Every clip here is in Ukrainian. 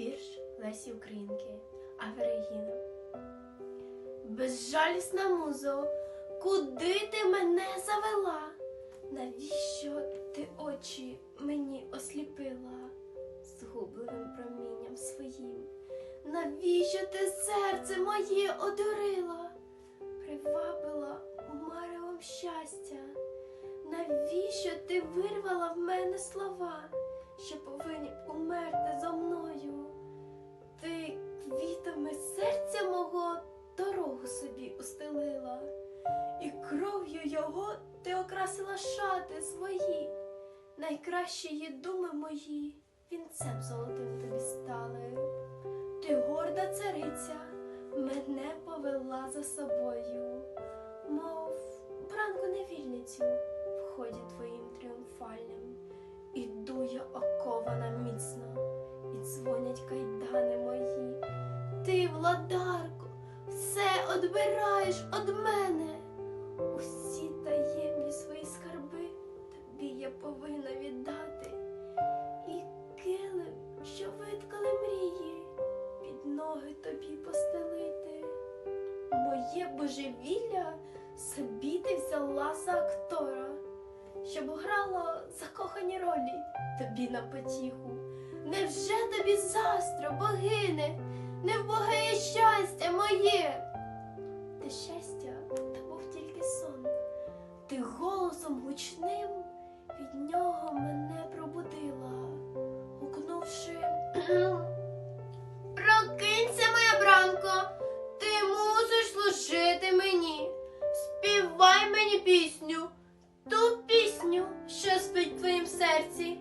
Вірш Лесі Українки Аверегіна. Безжалісна музо, куди ти мене завела? Навіщо ти очі мені осліпила згубливим промінням своїм? Навіщо ти серце моє одурила, привабила маревом щастя? Навіщо ти вирвала в мене слова, що повинні умерти кров'ю його ти окрасила шати свої, найкращі думи мої вінцем золотим тобі стали. Ти горда цариця, мене повела за собою, мов бранку невільницю в ході твоїм тріумфальним. Іду я окована міцно, і дзвонять кайдани мої. Ти, владарко, все одбираєш од мене. Божевілля собі ти взяла за актора, щоб грало закохані ролі тобі на потіху. Невже тобі застро, богине, не вбогає щастя моє? Те щастя та був тільки сон. Ти голосом гучним від нього мене пробудила, гукнувши пісню, ту пісню, що спить в твоїм серці.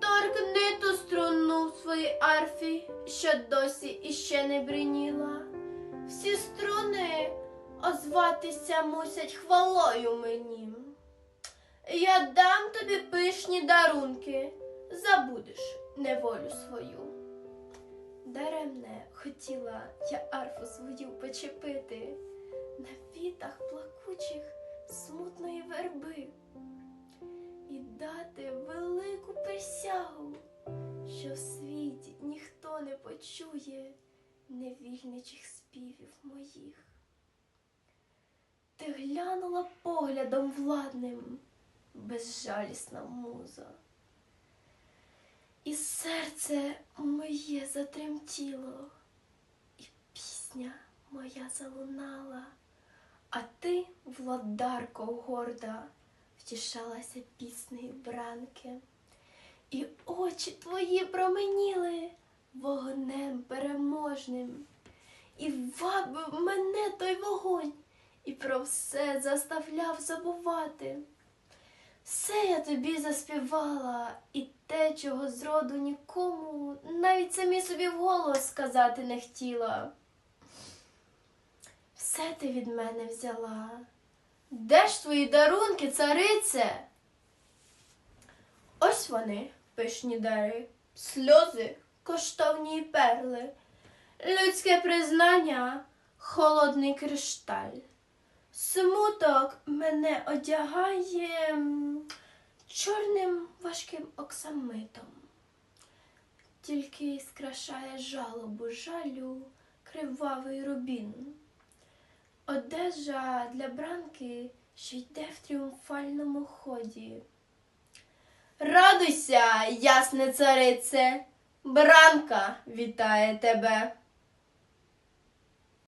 Торкни ту струну в своїй арфі, що досі іще не бриніла. Всі струни озватися мусять хвалою мені. Я дам тобі пишні дарунки, забудеш неволю свою. Даремне хотіла я арфу свою почепити на вітах плакучих смутної верби і дати велику присягу, що в світі ніхто не почує невільничих співів моїх. Ти глянула поглядом владним, безжалісна муза. І серце моє затремтіло, і пісня моя залунала, а ти, владарко горда, втішалася піснею бранки, і очі твої променіли вогнем переможним, і вабив мене той вогонь, і про все заставляв забувати. Все я тобі заспівала, і те, чого зроду нікому, навіть самі собі вголос сказати не хотіла. Все ти від мене взяла. Де ж твої дарунки, царице? Ось вони, пишні дари, сльози, коштовні перли, людське признання, холодний кришталь. Смуток мене одягає чорним важким оксамитом, тільки скрашає жалобу жалю кривавий рубін. Одежа для бранки, що йде в тріумфальному ході. Радуйся, ясне царице, бранка вітає тебе.